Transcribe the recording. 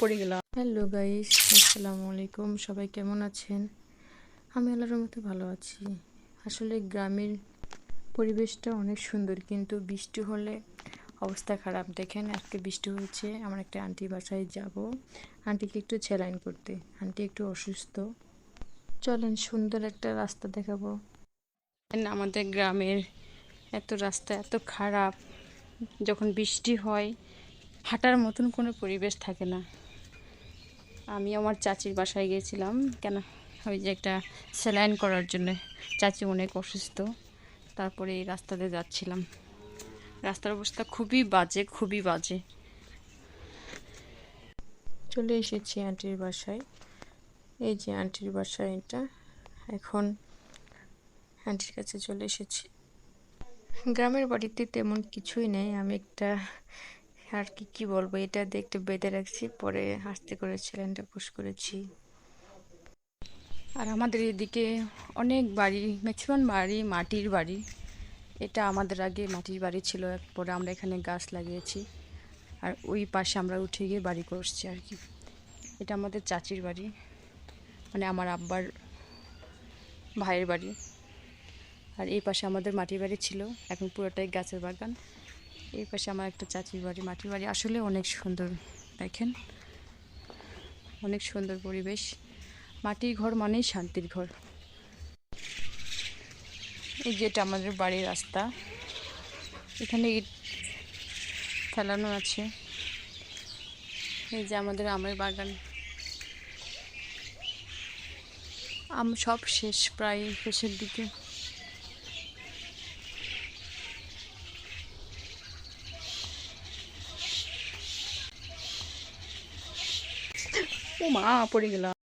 পড়ে গেলাম। Hello guys আসসালামু আলাইকুম, সবাই কেমন আছেন? আমি আল্লাহর মতো ভালো আছি। আসলে গ্রামের পরিবেশটা অনেক সুন্দর, কিন্তু বৃষ্টি হলে অবস্থা খারাপ। দেখেন, আজকে বৃষ্টি হয়েছে, আমার একটা আন্টি বাসায় যাব। আন্টিকে একটু ছেলাইন করতে। আন্টি একটু অসুস্থ। চলেন, সুন্দর একটা রাস্তা দেখাবো। আমাদের গ্রামের এত রাস্তা এত খারাপ। যখন বৃষ্টি হয় হাঁটার মতন কোনো পরিবেশ থাকে না। আমি আমার চাচির বাসায় গিয়েছিলাম। কেন? ওই যে একটা স্যালাইন করার জন্য। চাচি অনেক অসুস্থ। তারপরে এই রাস্তাতে যাচ্ছিলাম। রাস্তার অবস্থা খুবই বাজে খুবই বাজে। চলে এসেছি আন্টির বাসায়। এই যে আন্টির বাসায় এটা। এখন আন্টির কাছে চলে এসেছি। গ্রামের বাড়িতে তেমন কিছুই নেই। আমি একটা আর কি কি বলব? এটা দেখতে বেঁধে রাখছি, পরে হাসতে করে ছেলেনটা পুশ করেছি। আর আমাদের এদিকে অনেক বাড়ি ম্যাক্সিমাম বাড়ি, মাটির বাড়ি। এটা আমাদের আগে মাটির বাড়ি ছিল, পরে আমরা এখানে গাছ লাগিয়েছি। আর ওই পাশে আমরা উঠে গিয়ে বাড়ি করছি আর কি। এটা আমাদের চাচির বাড়ি মানে আমার আব্বার ভাইয়ের বাড়ি। আর এই পাশে আমাদের মাটির বাড়ি ছিল, এখন পুরোটাই গাছের বাগান। এই পাশে আমার একটা চাচির বাড়ি, মাটির বাড়ি। আসলে অনেক সুন্দর, দেখেন। অনেক সুন্দর পরিবেশ। মাটির ঘর মানেই শান্তির ঘর। এই যেটা আমাদের বাড়ির রাস্তা। এখানে ইট ফেলানো আছে। এই যে আমাদের আমের বাগান। আম সব শেষ, প্রায় শেষের দিকে। ও মা পড়ে গেলাম